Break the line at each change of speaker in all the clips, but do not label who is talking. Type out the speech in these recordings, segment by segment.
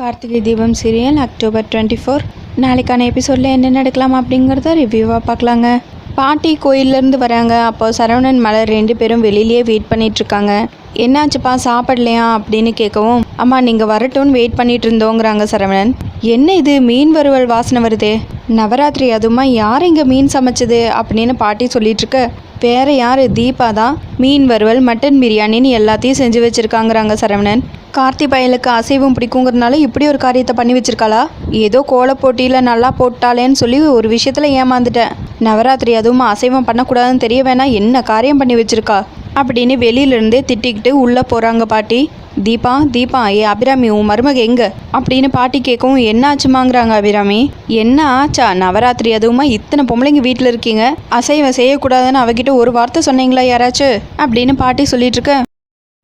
Karthigai Deepam serial October twenty four நாளைக்கான எபிசோடில் என்ன நடக்கலாம் அப்படிங்கிறத ரிவ்யூவாக பார்க்கலாங்க. பாட்டி கோயிலேருந்து வராங்க. அப்போ சரவணன் மலர் ரெண்டு பேரும் வெளியிலேயே வெயிட் பண்ணிட்டு இருக்காங்க. என்னாச்சுப்பா சாப்பிடலையா? அப்படின்னு கேட்கவும் அம்மா நீங்கள் வரட்டும்னு வெயிட் பண்ணிட்டு இருந்தோங்கிறாங்க சரவணன். என்ன இது? மீன் வறுவல் வாசனை வருதே. நவராத்திரி அதுமா? யார் இங்கே மீன் சமைச்சது? அப்படின்னு பாட்டி சொல்லிட்டு இருக்க வேற யார்? தீபா தான். மீன் வறுவல் மட்டன் பிரியாணின்னு எல்லாத்தையும் செஞ்சு வச்சுருக்காங்கிறாங்க சரவணன். கார்த்தி பயலுக்கு அசைவம் பிடிக்குங்கிறதுனால இப்படி ஒரு காரியத்தை பண்ணி வச்சிருக்காளா? ஏதோ கோல போட்டியில் நல்லா போட்டாளேன்னு சொல்லி ஒரு விஷயத்தில் ஏமாந்துட்டேன். நவராத்திரி அதுவும் அசைவம் பண்ணக்கூடாதுன்னு தெரிய வேணா என்ன காரியம் பண்ணி வச்சிருக்கா? அப்படின்னு வெளியிலேருந்தே திட்டிக்கிட்டு உள்ளே போகிறாங்க பாட்டி. தீபா தீபா ஏ அபிராமி உன் மருமக எங்க? அப்படின்னு பாட்டி கேட்கவும் என்ன ஆச்சுமாங்கிறாங்க அபிராமி? என்ன ஆச்சா? நவராத்திரி அதுவுமா இத்தனை பொம்பளைங்க வீட்டில் இருக்கீங்க? அசைவம் செய்யக்கூடாதுன்னு அவகிட்ட ஒரு வார்த்தை சொன்னீங்களா யாராச்சும்? அப்படின்னு பாட்டி சொல்லிட்டு இருக்க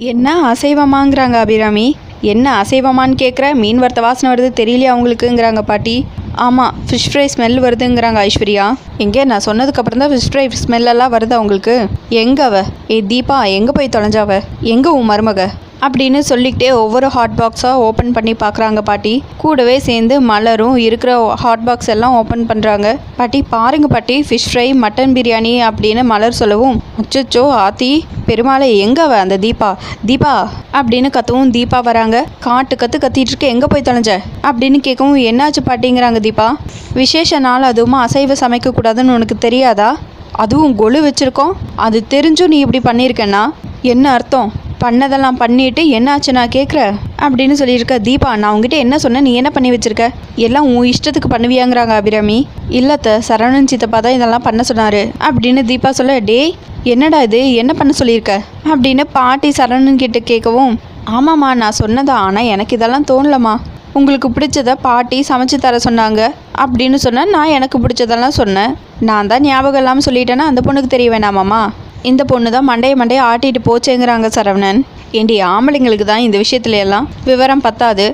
என்ன அசைவமாங்கிறாங்க அபிராமி? என்ன அசைவமான்னு கேட்குற மீன் வறுத்த வாசனை வருது தெரியலையா அவங்களுக்குங்கிறாங்க பாட்டி. ஆமாம் ஃபிஷ் ஃப்ரை ஸ்மெல் வருதுங்கிறாங்க ஐஸ்வர்யா. எங்கே நான் சொன்னதுக்கப்புறம் தான் ஃபிஷ் ஃப்ரை ஸ்மெல்லெல்லாம் வருது அவங்களுக்கு எங்கே அவ? ஏ தீபா எங்கே போய் தொலைஞ்சாவ எங்கே உன் மருமக? அப்படின்னு சொல்லிக்கிட்டே ஒவ்வொரு ஹாட் பாக்ஸாக ஓப்பன் பண்ணி பார்க்குறாங்க பாட்டி. கூடவே சேர்ந்து மலரும் இருக்கிற ஹாட் பாக்ஸ் எல்லாம் ஓப்பன் பண்ணுறாங்க பாட்டி பாருங்க பாட்டி ஃபிஷ் ஃப்ரை மட்டன் பிரியாணி அப்படின்னு மலர் சொல்லவும் அச்சோ ஆத்தி பெருமாளை எங்கே அவ அந்த தீபா? தீபா அப்படின்னு கத்தவும் தீபா வராங்க. காட்டு கத்து கத்திட்டு இருக்க எங்கே போய் தொலைஞ்ச? அப்படின்னு கேட்கவும் என்னாச்சு பாட்டிங்கிறாங்க தீபா? விசேஷ நாள் அதுவும் அசைவ சமைக்கக்கூடாதுன்னு உனக்கு தெரியாதா? அதுவும் கொலு வச்சுருக்கோம். அது தெரிஞ்சும் நீ இப்படி பண்ணியிருக்கேன்னா? என்ன அர்த்தம்? பண்ணதெல்லாம் பண்ணிட்டு என்னாச்சு நான் கேட்குற அப்படின்னு சொல்லியிருக்க தீபா நான் உங்ககிட்ட என்ன சொன்னேன்? நீ என்ன பண்ணி வச்சிருக்க? எல்லாம் உன் இஷ்டத்துக்கு பண்ணுவியாங்கிறாங்க அபிராமி. இல்லத்த சரவணன் சித்தப்பா தான் இதெல்லாம் பண்ண சொன்னார். அப்படின்னு தீபா சொல்ல டேய் என்னடா இது? என்ன பண்ண சொல்லியிருக்க? அப்படின்னு பாட்டி சரவணன் கிட்ட கேட்கவும் ஆமாம்மா நான் சொன்னதா? ஆனால் எனக்கு இதெல்லாம் தோணலம்மா. உங்களுக்கு பிடிச்சதை பாட்டி சமைச்சு தர சொன்னாங்க. அப்படின்னு சொன்னேன் நான் எனக்கு பிடிச்சதெல்லாம் சொன்னேன். நான் தான் ஞாபகம் இல்லாமல் சொல்லிட்டேன்னா அந்த பொண்ணுக்கு தெரிய வேணாமாம்மா. இந்த பொண்ணு தான் மண்டைய மண்டைய ஆட்டிட்டு போச்சேங்கிறாங்க சரவணன். ஏண்டி ஆம்பளைங்களுக்கு தான் இந்த விஷயத்துல எல்லாம் விவரம் பத்தாது.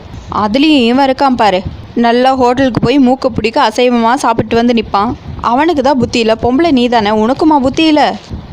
அதுலேயும் இவன் இருக்கான் பாரு. நல்லா ஹோட்டலுக்கு போய் மூக்க பிடிக்க அசைவமாக சாப்பிட்டு வந்து நிற்பான் அவனுக்கு தான் புத்தி இல்லை. பொம்பளை நீ தானே உனக்குமா புத்தி இல்லை?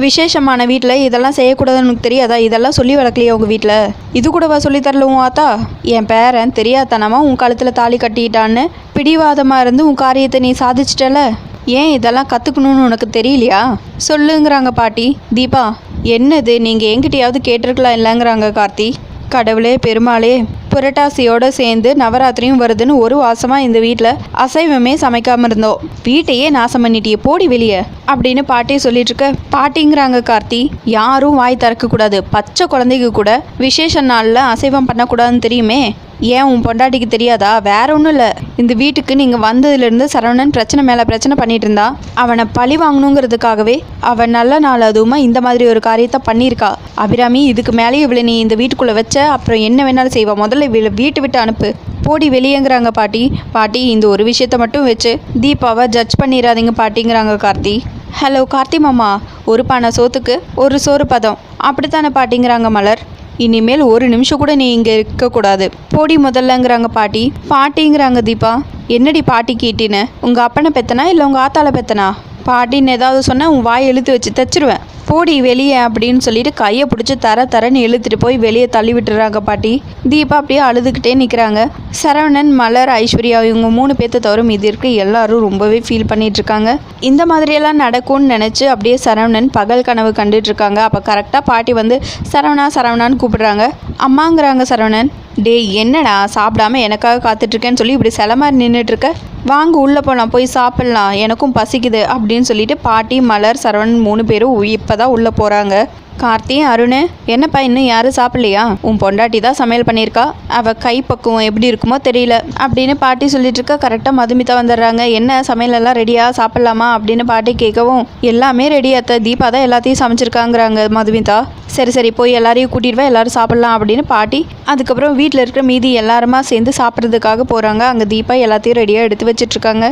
விசேஷமான வீட்டில் இதெல்லாம் செய்யக்கூடாதுன்னு தெரியாதா? இதெல்லாம் சொல்லி வளர்க்கலையே உங்கள் வீட்டில் இது கூடவா சொல்லி தரல உன் ஆத்தா? என் பேரன் தெரியாதனமா உன் கழுத்தில் தாலி கட்டிட்டான்னு பிடிவாதமாக இருந்து உன் காரியத்தை நீ சாதிச்சிட்டல? ஏன் இதெல்லாம் கற்றுக்கணும்னு உனக்கு தெரியலையா? சொல்லுங்கிறாங்க பாட்டி. தீபா என்னது? நீங்கள் என்கிட்டயாவது கேட்டிருக்கலாம் இல்லைங்கிறாங்க கார்த்தி. கடவுளே பெருமாளே புரட்டாசியோட சேர்ந்து நவராத்திரியும் வருதுன்னு ஒரு வாசமாக இந்த வீட்டில் அசைவமே சமைக்காம இருந்தோம் வீட்டையே நாசம் பண்ணிட்டியே போடி வெளியே. அப்படின்னு பாட்டி சொல்லிட்டு இருக்க பாட்டிங்கிறாங்க கார்த்தி யாரும் வாய் திறக்கக்கூடாது. பச்சை குழந்தைக்கு கூட விசேஷ நாளில் அசைவம் பண்ணக்கூடாதுன்னு தெரியுமே. ஏன் உன் பொண்டாட்டிக்கு தெரியாதா? வேற ஒன்றும் இல்லை. இந்த வீட்டுக்கு நீங்கள் வந்ததுலேருந்து சரவணன் பிரச்சனை மேலே பிரச்சனை பண்ணிட்டு இருந்தா அவனை பழி வாங்கணுங்கிறதுக்காகவே அவன் நல்ல நாள் அதுவுமா இந்த மாதிரி ஒரு காரியத்தை பண்ணியிருக்கா. அபிராமி இதுக்கு மேலேயும் இவளை நீ இந்த வீட்டுக்குள்ளே வச்ச அப்புறம் என்ன வேணாலும் செய்வா? முதல்ல இவளை வீட்டை விட்டு அனுப்பு. போடி வெளியேங்கிறாங்க பாட்டி. பாட்டி இந்த ஒரு விஷயத்த மட்டும் வச்சு தீபாவை ஜட்ஜ் பண்ணிடாதீங்க பாட்டிங்கிறாங்க கார்த்தி. ஹலோ கார்த்தி மாமா. ஒரு பானை சோத்துக்கு ஒரு சோறு பதம். அப்படித்தானே பாட்டிங்கிறாங்க மலர்? இனிமேல் ஒரு நிமிஷம் கூட நீ இங்கே இருக்கக்கூடாது. போடி முதல்லங்கிறாங்க பாட்டி. பாட்டிங்கிறாங்க தீபா. என்னடி பாட்டி கேட்டின்னு? உங்கள் அப்பனை பெத்தனா இல்லை உங்கள் ஆத்தால பெத்தனா? பாட்டின்னு ஏதாவது சொன்னால் உன் வாய் இழுத்து வச்சு தச்சிருவேன். போடி வெளியே அப்படின்னு சொல்லிட்டு கையை பிடிச்சி தர தரன்னு இழுத்துட்டு போய் வெளியே தள்ளி விட்டுறாங்க பாட்டி. தீபா அப்படியே அழுதுகிட்டே நிற்கிறாங்க சரவணன் மலர் ஐஸ்வர்யா இவங்க மூணு பேர்த்த தவிர மீதி இருக்க எல்லாரும் ரொம்பவே ஃபீல் பண்ணிட்டு இருக்காங்க. இந்த மாதிரியெல்லாம் நடக்கும்னு நினச்சி அப்படியே சரவணன் பகல் கனவு கண்டுட்டு இருக்காங்க. அப்போ கரெக்டாக பாட்டி வந்து சரவணா சரவணான்னு கூப்பிடுறாங்க. அம்மாங்கிறாங்க சரவணன். டேய் என்னடா? சாப்பிடாம எனக்காக காத்துட்ருக்கேன்னு சொல்லி இப்படி சில மாதிரி நின்றுட்டு வாங்க உள்ளே போகலாம் போய் சாப்பிட்லாம். எனக்கும் பசிக்குது அப்படின்னு சொல்லிட்டு பாட்டி மலர் சரவணன் மூணு பேரும் இப்போ தான் உள்ளே போகிறாங்க கார்த்தி அருண் என்னப்பா இன்னும் யாரும் சாப்பிட்லையா? உன் பொண்டாட்டி தான் சமையல் பண்ணியிருக்கா. அவள் கை பக்குவம் எப்படி இருக்குமோ தெரியல. அப்படின்னு பாட்டி சொல்லிட்டு இருக்கா கரெக்டாக மதுமிதா வந்துடுறாங்க. என்ன சமையல் எல்லாம் ரெடியா சாப்பிட்லாமா? அப்படின்னு பாட்டி கேட்கவும் எல்லாமே ரெடியாத்த தீபா தான் எல்லாத்தையும் சமைச்சிருக்காங்கிறாங்க மதுமிதா. சரி சரி போய் எல்லாரையும் கூட்டிட்டு வா எல்லாரும் சாப்பிட்லாம் அப்படின்னு பாட்டி அதுக்கப்புறம் வீட்டில் இருக்கிற மீதி எல்லாருமா சேர்ந்து சாப்பிட்றதுக்காக போகிறாங்க அங்கே தீபா எல்லாத்தையும் ரெடியாக எடுத்து வச்சிட்ருக்காங்க.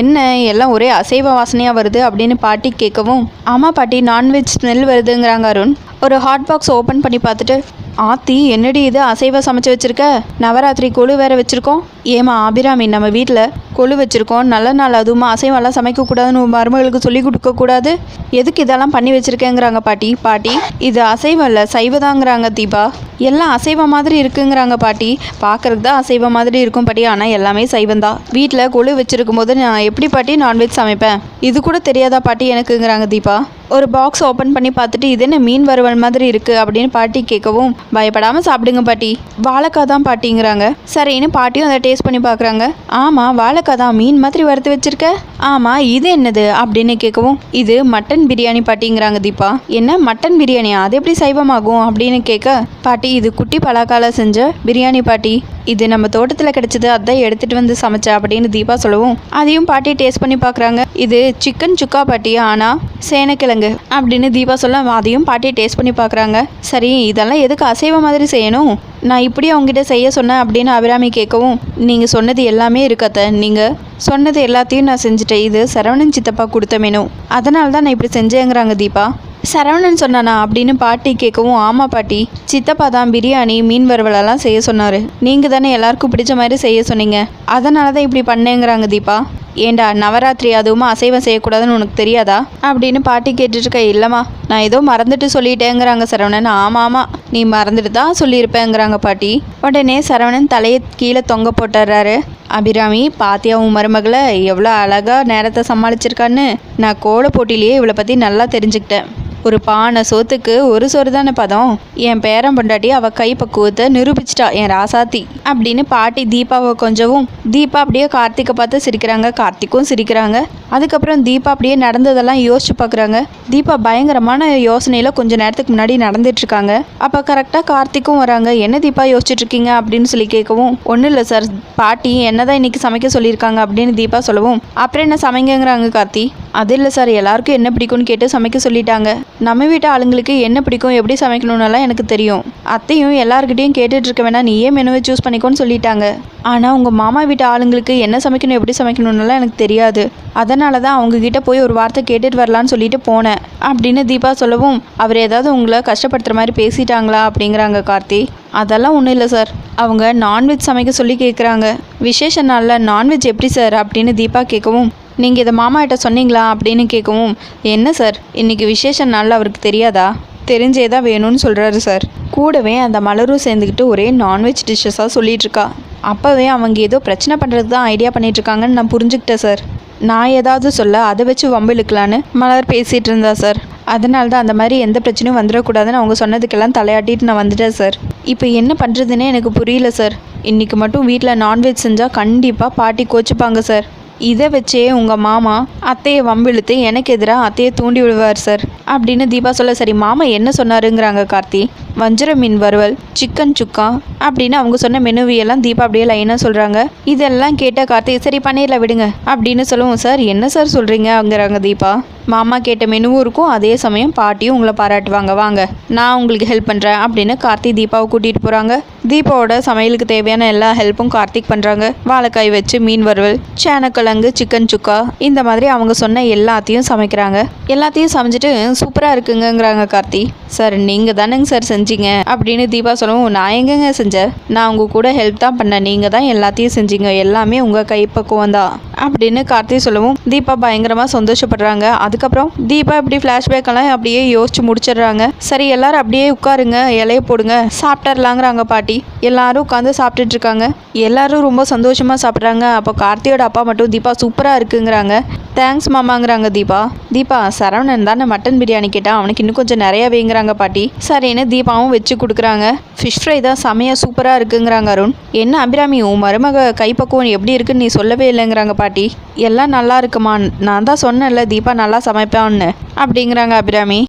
என்ன எல்லாம் ஒரே அசைவ வாசனையாக வருது அப்படின்னு பாட்டி கேட்கவும் ஆமாம் பாட்டி நான்வெஜ் ஸ்மெல் வருதுங்கிறாங்க அருண். ஒரு ஹாட் பாக்ஸ் ஓப்பன் பண்ணி பார்த்துட்டு ஆத்தி என்னடி இது? அசைவ சமைச்சு வச்சிருக்க? நவராத்திரி கொழு வேற வச்சிருக்கோம். ஏமா ஆபிராமி நம்ம வீட்டில் கொழு வச்சிருக்கோம். நல்ல நாள் அதுவுமா அசைவெல்லாம் சமைக்கக்கூடாதுன்னு மருமகளுக்கு சொல்லி கொடுக்கக்கூடாது. எதுக்கு இதெல்லாம் பண்ணி வச்சிருக்கேங்கிறாங்க பாட்டி பாட்டி. இது அசைவம் இல்லை சைவதாங்கிறாங்க தீபா. எல்லாம் அசைவ மாதிரி இருக்குங்கிறாங்க பாட்டி. பார்க்கறது தான் அசைவ மாதிரி இருக்கும் பாட்டி. ஆனால் எல்லாமே சைவந்தான் வீட்டில் கொழு வச்சுருக்கும் போது நான் எப்படி பாட்டி நான்வெஜ் சமைப்பேன்? இது கூட தெரியாதா பாட்டி எனக்குங்கிறாங்க தீபா. ஒரு பாக்ஸ் ஓப்பன் பண்ணி பார்த்துட்டு இது என்ன மீன் வறுவல் மாதிரி இருக்குது அப்படின்னு பாட்டி கேட்கவும் பயப்படாமல் சாப்பிடுங்க பாட்டி. வாழைக்காய் தான் பாட்டிங்கிறாங்க. சரின்னு பாட்டியும் அதை டேஸ்ட் பண்ணி பார்க்குறாங்க. ஆமாம் வாழைக்காய் தான் மீன் மாதிரி வறுத்து வச்சிருக்க? ஆமாம் இது என்னது? அப்படின்னு கேட்கவும் இது மட்டன் பிரியாணி பாட்டிங்கிறாங்க தீபா. என்ன மட்டன் பிரியாணியா? அது எப்படி சைவமாகும்? அப்படின்னு கேட்க பாட்டி இது குட்டி பலாக்கால செஞ்ச பிரியாணி பாட்டி. இது நம்ம தோட்டத்தில் கிடைச்சது அதான் எடுத்துகிட்டு வந்து சமைச்சா அப்படின்னு தீபா சொல்லவும் அதையும் பாட்டி டேஸ்ட் பண்ணி பார்க்குறாங்க இது சிக்கன் சுக்கா பாட்டி ஆனால் சேனக்கிழங்கு அப்படின்னு தீபா சொல்ல அதையும் பாட்டி டேஸ்ட் பண்ணி பார்க்குறாங்க சரி இதெல்லாம் எதுக்கு அசைவ மாதிரி செய்யணும்? நான் இப்படி அவங்ககிட்ட செய்ய சொன்னேன் அப்படின்னு அபிராமி கேட்கவும் நீங்கள் சொன்னது எல்லாமே இருக்கத்த நீங்கள் சொன்னது எல்லாத்தையும் நான் செஞ்சுட்டேன். இது சரவணன் சித்தப்பா கொடுத்த மெனு அதனால தான் நான் இப்படி செஞ்சேங்கிறாங்க தீபா. சரவணன் சொன்னானா அப்படின்னு பாட்டி கேட்கவும் ஆமாம் பாட்டி சித்தப்பா தான் பிரியாணி மீன் வறுவலெல்லாம் செய்ய சொன்னார். நீங்கள் தானே எல்லாருக்கும் பிடிச்ச மாதிரி செய்ய சொன்னீங்க. அதனால தான் இப்படி பண்ணேங்கிறாங்க தீபா. ஏண்டா நவராத்திரி அதுவுமா அசைவம் செய்யக்கூடாதுன்னு உனக்கு தெரியாதா? அப்படின்னு பாட்டி கேட்டுட்டு இருக்க இல்லைம்மா நான் ஏதோ மறந்துட்டு சொல்லிட்டேங்கிறாங்க சரவணன். ஆமாம் ஆமாம் நீ மறந்துட்டு தான் சொல்லியிருப்பேங்கிறாங்க பாட்டி. உடனே சரவணன் தலையை கீழே தொங்க போட்டுறாரு. அபிராமி பாத்தியா உன் மருமகளை எவ்வளோ அழகாக நேரத்தை சமாளிச்சிருக்கான்னு நான் கோல போட்டிலேயே இவளை பற்றி நல்லா தெரிஞ்சுக்கிட்டேன். ஒரு பானை சோத்துக்கு ஒரு சோறு தானே பதம்? என் பேரன் பொண்டாட்டி அவ கை பக்குவத்தை நிரூபிச்சிட்டா என் ராசாத்தி. அப்படின்னு பாட்டி தீபாவை கொஞ்சவும் தீபா அப்படியே கார்த்திகை பார்த்து சிரிக்கிறாங்க. கார்த்திக்கும் சிரிக்கிறாங்க. அதுக்கப்புறம் தீபா அப்படியே நடந்ததெல்லாம் யோசிச்சு பார்க்குறாங்க. தீபா பயங்கரமான யோசனையில் கொஞ்சம் நேரத்துக்கு முன்னாடி நடந்துட்டு இருக்காங்க அப்போ கரெக்டாக கார்த்திக்கும் வராங்க. என்ன தீபா யோசிச்சுட்டு இருக்கீங்க அப்படின்னு சொல்லி கேட்கவும் ஒன்றும் இல்லை சார் பாட்டி என்னதான் இன்னைக்கு சமைக்க சொல்லியிருக்காங்க அப்படின்னு தீபா சொல்லவும் அப்புறம் என்ன சமைங்கிறாங்க கார்த்தி? அது இல்லை சார் எல்லாருக்கும் என்ன பிடிக்கும்னு கேட்டு சமைக்க சொல்லிட்டாங்க. நம்ம வீட்டு ஆளுங்களுக்கு என்ன பிடிக்கும் எப்படி சமைக்கணும்னலாம் எனக்கு தெரியும். அத்தையும் எல்லாருக்கிட்டையும் கேட்டுட்டு இருக்க வேணா நீயே மெனுவை சூஸ் பண்ணிக்கோன்னு சொல்லிட்டாங்க. ஆனால் உங்கள் மாமா வீட்டு ஆளுங்களுக்கு என்ன சமைக்கணும் எப்படி சமைக்கணும்னுலாம் எனக்கு தெரியாது. அதனால தான் அவங்கக்கிட்ட போய் ஒரு வார்த்தை கேட்டுட்டு வரலான்னு சொல்லிட்டு போனேன். அப்படின்னு தீபா சொல்லவும் அவர் ஏதாவது உங்களை கஷ்டப்படுத்துகிற மாதிரி பேசிட்டாங்களா? அப்படிங்கிறாங்க கார்த்தி. அதெல்லாம் ஒன்றும் இல்லை சார். அவங்க நான்வெஜ் சமைக்க சொல்லி கேட்குறாங்க விசேஷ நாளில் நான்வெஜ் எப்படி சார்? அப்படின்னு தீபா கேட்கவும் நீங்கள் இதை மாமாட்ட சொன்னீங்களா அப்படின்னு கேட்கவும் என்ன சார்? இன்றைக்கி விசேஷ நாளில் அவருக்கு தெரியாதா? தெரிஞ்சே தான் வேணும்னு சொல்கிறாரு சார். கூடவே அந்த மலரும் சேர்ந்துக்கிட்டு ஒரே நான்வெஜ் டிஷ்ஷஸாக சொல்லிகிட்ருக்கா அப்போவே அவங்க ஏதோ பிரச்சனை பண்ணுறது தான் ஐடியா பண்ணிகிட்ருக்காங்கன்னு நான் புரிஞ்சுக்கிட்டேன் சார். நான் ஏதாவது சொல்ல அதை வச்சு வம்பிழுக்கலான்னு மலர் பேசிகிட்டு இருந்தா சார். அதனால தான் அந்த மாதிரி எந்த பிரச்சனையும் வந்துடக்கூடாதுன்னு அவங்க சொன்னதுக்கெல்லாம் தலையாட்டிட்டு நான் வந்துட்டேன் சார். இப்போ என்ன பண்ணுறதுன்னே எனக்கு புரியல சார். இன்றைக்கி மட்டும் வீட்டில் நான்வெஜ் செஞ்சால் கண்டிப்பாக பாட்டி கோச்சுப்பாங்க சார். இதை வச்சே உங்கள் மாமா அத்தையை வம்பிழுத்து எனக்கு எதிராக அத்தையை தூண்டி விடுவார் சார் அப்படின்னு தீபா சொல்ல சரி மாமா என்ன சொன்னாருங்கிறாங்க கார்த்தி? வஞ்சர மீன் வறுவல் சிக்கன் சுக்கா? அப்படின்னு அவங்க சொன்ன மெனுவியெல்லாம் தீபா அப்படியே லைனாக சொல்கிறாங்க இதெல்லாம் கேட்ட கார்த்தி சரி பண்ணிடல விடுங்க. அப்படின்னு சொல்லுவோம் சார் என்ன சார் சொல்கிறீங்கங்கிறாங்க தீபா. மாமா கேட்ட மெனுவும் இருக்கும். அதே சமயம் பாட்டியும் உங்களை பாராட்டுவாங்க. வாங்க நான் உங்களுக்கு ஹெல்ப் பண்ணுறேன் அப்படின்னு கார்த்தி தீபாவை கூட்டிகிட்டு போகிறாங்க தீபாவோட சமையலுக்கு தேவையான எல்லா ஹெல்ப்பும் கார்த்திக் பண்ணுறாங்க வாழைக்காய் வச்சு மீன் வறுவல் சேனக்கிழங்கு சிக்கன் சுக்கா இந்த மாதிரி அவங்க சொன்ன எல்லாத்தையும் சமைக்கிறாங்க. எல்லாத்தையும் சமைச்சிட்டு சூப்பராக இருக்குங்கிறாங்க கார்த்தி. சார் நீங்கள் தானேங்க சார் செஞ்சீங்க? அப்படின்னு தீபா சொல்லவும் நான் எங்கங்க செஞ்சேன் நான் உங்கள் கூட ஹெல்ப் தான் பண்ணேன். நீங்கள் தான் எல்லாத்தையும் செஞ்சீங்க. எல்லாமே உங்கள் கைப்பக்குவம் தான் அப்படின்னு கார்த்தி சொல்லவும் தீபா பயங்கரமாக சந்தோஷப்படுறாங்க. அதுக்கப்புறம் தீபா இப்படி ஃப்ளாஷ்பேக்கெல்லாம் அப்படியே யோசிச்சு முடிச்சிடுறாங்க. சரி எல்லாரும் அப்படியே உட்காருங்க. இலைய போடுங்க. சாப்பிட்டர்லாங்கிறாங்க பாட்டி. எல்லாரும் உட்காந்து சாப்பிட்டுட்டு இருக்காங்க. எல்லாரும் ரொம்ப சந்தோஷமாக சாப்பிட்றாங்க. அப்போ கார்த்தியோட அப்பா மட்டும் தீபா சூப்பராக இருக்குங்கிறாங்க. தேங்க்ஸ் மாமாங்கிறாங்க தீபா. தீபா சரவணன் தானே மட்டன் பிரியாணி கேட்டால் அவனுக்கு இன்னும் கொஞ்சம் நிறைய வேங்குறாங்க பாட்டி. சரின்னு தீபாவும் வச்சு கொடுக்குறாங்க. ஃபிஷ் ஃப்ரை தான் செமையாக சூப்பராக இருக்குங்கிறாங்க அருண். என்ன அபிராமி உன் மருமக கைப்பக்குவம் எப்படி இருக்குன்னு நீ சொல்லவே இல்லைங்கிறாங்க பாட்டி. எல்லாம் நல்லா இருக்குமா? நான் தான் சொன்னேன்ல தீபா நல்லா சமைப்பான்னு. அப்படிங்கிறாங்க அபிராமி.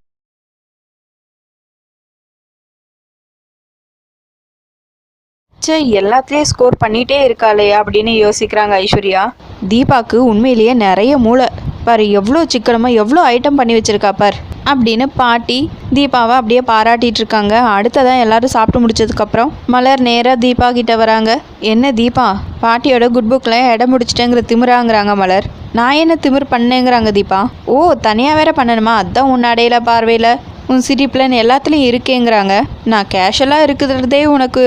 ச்சே எல்லாத்துலேயும் ஸ்கோர் பண்ணிட்டே இருக்காளே அப்படின்னு யோசிக்கிறாங்க ஐஸ்வர்யா. தீபாக்கு உண்மையிலேயே நிறைய மூளை. பாரு எவ்வளோ சிக்கனமாக எவ்வளோ ஐட்டம் பண்ணி வச்சிருக்கா பார். அப்படின்னு பாட்டி தீபாவை அப்படியே பாராட்டிட்டு இருக்காங்க. அடுத்ததான் எல்லாரும் சாப்பிட்டு முடிச்சதுக்கப்புறம் மலர் நேராக தீபா கிட்ட வராங்க. என்ன தீபா? பாட்டியோட குட் புக்கில் இடம் முடிச்சிட்டேங்கிற திமிராங்கிறாங்க மலர். நான் என்ன திமிர் பண்ணேங்கிறாங்க தீபா? ஓ தனியாக வேற பண்ணணுமா? அதான் உன் அடையில பார்வையில். உன் சிரிப்பில் எல்லாத்துலேயும் இருக்கேங்கிறாங்க. நான் கேஷுவலாக இருக்கிறதே உனக்கு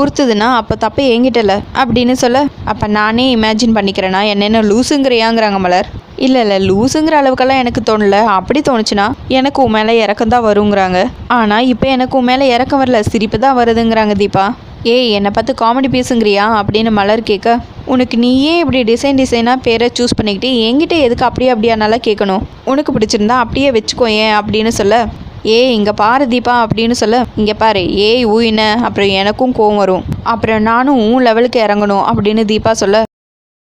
உறுத்துதுன்னா அப்போ தப்பு என்கிட்டல அப்படின்னு சொல்ல அப்போ நானே இமேஜின் பண்ணிக்கிறேன்னா என்னென்ன லூசுங்கிறியாங்கிறாங்க மலர். இல்லை இல்லை லூசுங்கிற அளவுக்கெல்லாம் எனக்கு தோணல. அப்படி தோணுச்சுன்னா எனக்கு உன் மேலே இறக்கம் தான் வருங்கிறாங்க. ஆனால் இப்போ எனக்கு உன் மேலே இறக்கம் வரல. சிரிப்பு தான் வருதுங்கிறாங்க தீபா. ஏய் என்னை பார்த்து காமெடி பேசுங்கிறியா? அப்படின்னு மலர் கேட்க உனக்கு நீயே இப்படி டிசைன் டிசைனாக பேரை சூஸ் பண்ணிக்கிட்டு என்கிட்ட எதுக்கு அப்படியே அப்படியா கேட்கணும். உனக்கு பிடிச்சிருந்தா அப்படியே வச்சுக்கோ ஏன் அப்படின்னு சொல்ல ஏய் இங்கே பாரு தீபா அப்படின்னு சொல்ல இங்கே பாரு ஏய் ஊயின அப்புறம் எனக்கும் கோவம் வரும். அப்புறம் நானும் உன் லெவலுக்கு இறங்கணும் அப்படின்னு தீபா சொல்ல.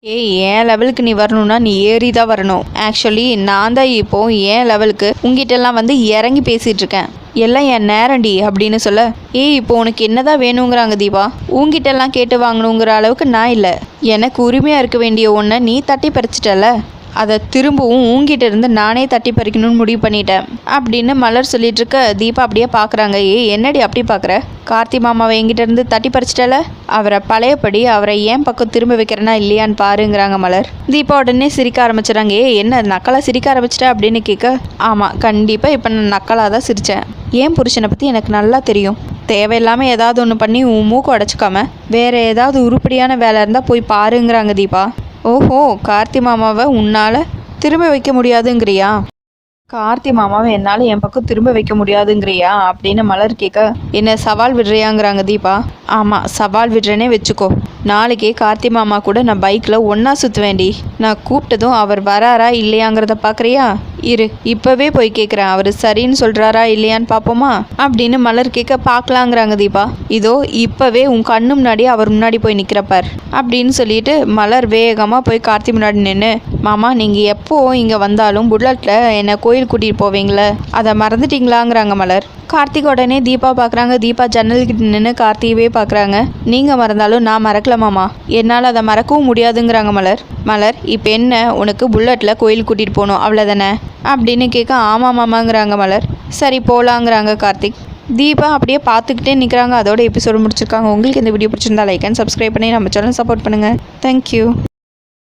ஏய் என் லெவலுக்கு நீ வரணும்னா நீ ஏறி தான் வரணும். ஆக்சுவலி நான் தான் இப்போ என் லெவலுக்கு உங்ககிட்டலாம் வந்து இறங்கி பேசிகிட்டு இருக்கேன். எல்லாம் என் நேரண்டி அப்படின்னு சொல்ல. ஏய் இப்போ உனக்கு என்னதான் வேணுங்கிறாங்க தீபா? உங்ககிட்டலாம் கேட்டு வாங்கணுங்கிற அளவுக்கு நான் இல்லை. எனக்கு உரிமையாக இருக்க வேண்டிய ஒன்றை நீ தட்டி பறிச்சிட்டல அதை திரும்பவும் உங்ககிட்ட இருந்து நானே தட்டி பறிக்கணும்னு முடிவு பண்ணிட்டேன். அப்படின்னு மலர் சொல்லிட்டு இருக்க தீபா அப்படியே பார்க்குறாங்க ஏய் என்னடி அப்படி பார்க்குற கார்த்தி மாமாவை எங்கிட்ட இருந்து தட்டி பறிச்சிட்டல? அவரை பழையபடி அவரை ஏன் பக்கம் திரும்ப வைக்கிறேனா இல்லையான்னு பாருங்கிறாங்க மலர். தீபா உடனே சிரிக்க ஆரம்பிச்சிடறாங்க ஏ என்ன நக்கலாக சிரிக்க ஆரம்பிச்சிட்ட? அப்படின்னு கேட்க ஆமாம் கண்டிப்பாக இப்போ நான் நக்கலாக தான் சிரித்தேன் ஏன் புருஷனை பற்றி எனக்கு நல்லா தெரியும். தேவையில்லாமல் ஏதாவது ஒன்று பண்ணி உன் மூக்கு உடச்சிக்காம வேறு ஏதாவது உருப்படியான வேலை இருந்தால் போய் பாருங்கிறாங்க தீபா. ஓஹோ கார்த்தி மாமாவை உன்னால் திரும்ப வைக்க முடியாதுங்கிறியா? கார்த்தி மாமாவை என்னால் என் பக்கம் திரும்ப வைக்க முடியாதுங்கிறியா? அப்படின்னு மலர் கேட்க என்ன சவால் விடுறியாங்கிறாங்க தீபா. ஆமாம் சவால் விடுறேனே வச்சுக்கோ. நாளைக்கே கார்த்தி மாமா கூட நான் பைக்கில் ஒன்றா சுற்றுவேண்டி நான் கூப்பிட்டதும் அவர் வராரா இல்லையாங்கிறத பார்க்குறியா இரு இப்போவே போய் கேட்குறேன் அவர் சரின்னு சொல்கிறாரா இல்லையான்னு பார்ப்போமா அப்படின்னு மலர் கேட்க பார்க்கலாங்கிறாங்க தீபா. இதோ இப்போவே உன் கண்ணு முன்னாடி அவர் முன்னாடி போய் நிற்கிறப்பார் அப்படின்னு சொல்லிட்டு மலர் வேகமாக போய் கார்த்தி முன்னாடி நின்று மாமா நீங்கள் எப்போ இங்கே வந்தாலும் புல்லட்டில் என்னை கோயில் கூட்டிகிட்டு போவீங்களே? அதை மறந்துட்டீங்களாங்கிறாங்க மலர். கார்த்திக் உடனே தீபா பார்க்குறாங்க. தீபா ஜன்னல்கிட்ட நின்று கார்த்திகவே பார்க்குறாங்க. நீங்கள் மறந்தாலும் நான் மறக்கல மாமா என்னால் அதை மறக்கவும் முடியாதுங்கிறாங்க மலர். மலர் இப்போ என்ன? உனக்கு புல்லட்டில் கோயில் கூட்டிகிட்டு போகணும் அவ்வளோதானே அப்படின்னு கேட்க ஆமாம் மாமாங்கிறாங்க மலர். சரி போகலாங்கிறாங்க கார்த்திக். தீபா அப்படியே பார்த்துக்கிட்டே நிற்கிறாங்க அதோட எபிசோடு முடிச்சிருக்காங்க. உங்களுக்கு இந்த வீடியோ பிடிச்சிருந்தா லைக் அண்ட் சப்ஸ்கிரைப் பண்ணி நம்ம சேனல் சப்போர்ட் பண்ணுங்கள் தேங்க்யூ